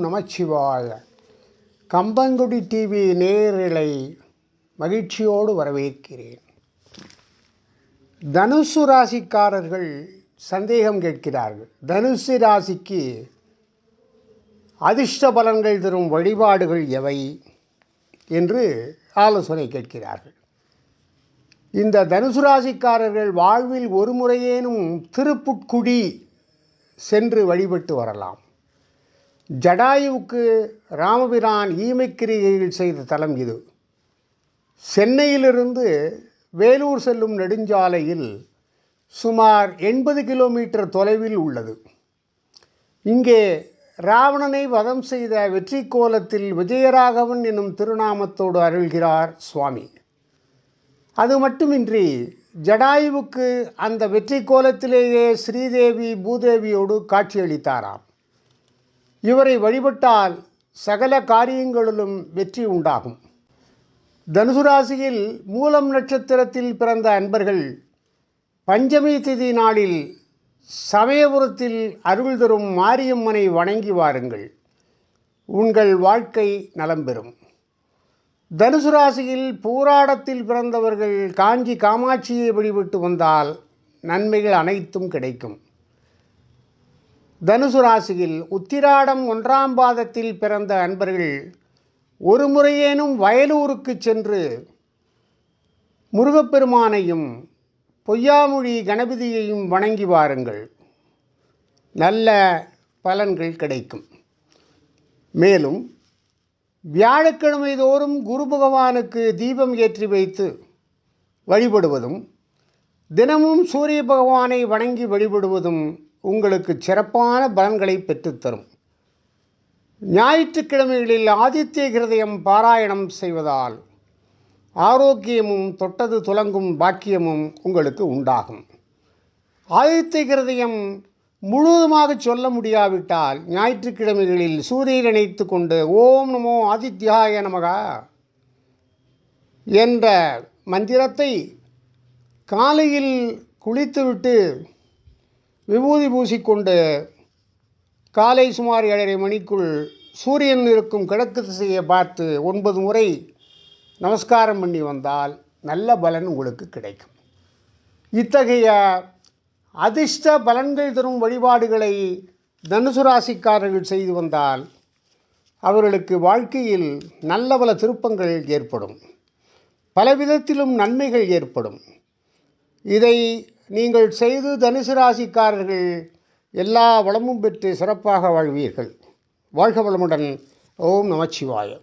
நமச்சிவாய. Kambangudi TV நேரலை மகிழ்ச்சியோடு வரவேற்கிறேன். தனுசு ராசிக்காரர்கள் சந்தேகம் கேட்கிறார்கள். தனுசு ராசிக்கு அதிர்ஷ்ட பலன்கள் தரும் வழிபாடுகள் எவை என்று ஆலோசனை கேட்கிறார்கள். இந்த தனுசு ராசிக்காரர்கள் வாழ்வில் ஒரு முறையேனும் திருப்புட்குடி சென்று வழிபட்டு வரலாம். ஜடாயுவுக்கு ராமபிரான் ஈமைக்கிரிகைகள் செய்த தலம் இது. சென்னையிலிருந்து வேலூர் செல்லும் நெடுஞ்சாலையில் சுமார் எண்பது கிலோமீட்டர் தொலைவில் உள்ளது. இங்கே ராவணனை வதம் செய்த வெற்றி கோலத்தில் விஜயராகவன் என்னும் திருநாமத்தோடு அருள்கிறார் சுவாமி. அது மட்டுமின்றி ஜடாயுவுக்கு அந்த வெற்றி கோலத்திலேயே ஸ்ரீதேவி பூதேவியோடு காட்சியளித்தாராம். இவரை வழிபட்டால் சகல காரியங்களிலும் வெற்றி உண்டாகும். தனுசு ராசியில் மூலம் நட்சத்திரத்தில் பிறந்த அன்பர்கள் பஞ்சமி திதி நாளில் சமயபுரத்தில் அருள் தரும் மாரியம்மனை வணங்கி வாருங்கள். உங்கள் வாழ்க்கை நலம் பெறும். தனுசு ராசியில் பூராடத்தில் பிறந்தவர்கள் காஞ்சி காமாட்சியை வழிபட்டு வந்தால் நன்மைகள் அனைத்தும் கிடைக்கும். தனுசு ராசியில் உத்திராடம் ஒன்றாம் பாதத்தில் பிறந்த அன்பர்கள் ஒரு முறையேனும் வயலூருக்கு சென்று முருகப்பெருமானையும் பொய்யாமொழி கணபதியையும் வணங்கி வாருங்கள். நல்ல பலன்கள் கிடைக்கும். மேலும் வியாழக்கிழமை தோறும் குரு பகவானுக்கு தீபம் ஏற்றி வைத்து வழிபடுவதும் தினமும் சூரிய பகவானை வணங்கி வழிபடுவதும் உங்களுக்கு சிறப்பான பலன்களை பெற்றுத்தரும். ஞாயிற்றுக்கிழமைகளில் ஆதித்ய கிருதயம் பாராயணம் செய்வதால் ஆரோக்கியமும் தொட்டது துலங்கும் பாக்கியமும் உங்களுக்கு உண்டாகும். ஆதித்ய கிருதயம் முழுவதுமாக சொல்ல முடியாவிட்டால் ஞாயிற்றுக்கிழமைகளில் சூரியன் இணைத்து கொண்டு ஓம் நமோ ஆதித்யாய நமகா என்ற மந்திரத்தை காலையில் குளித்துவிட்டு விபூதி பூசிக்கொண்டு காலை சுமார் ஏழரை மணிக்குள் சூரியன் இருக்கும் கிழக்கு திசையை பார்த்து ஒன்பது முறை நமஸ்காரம் பண்ணி வந்தால் நல்ல பலன் உங்களுக்கு கிடைக்கும். இத்தகைய அதிர்ஷ்ட பலன்கள் தரும் வழிபாடுகளை தனுசு ராசிக்காரர்கள் செய்து வந்தால் அவர்களுக்கு வாழ்க்கையில் நல்ல பல திருப்பங்கள் ஏற்படும். பலவிதத்திலும் நன்மைகள் ஏற்படும். இதை நீங்கள் செய்து தனுசு ராசிக்காரர்கள் எல்லா வளமும் பெற்று சிறப்பாக வாழ்வீர்கள். வாழ்க வளமுடன். ஓம் நமச்சிவாயம்.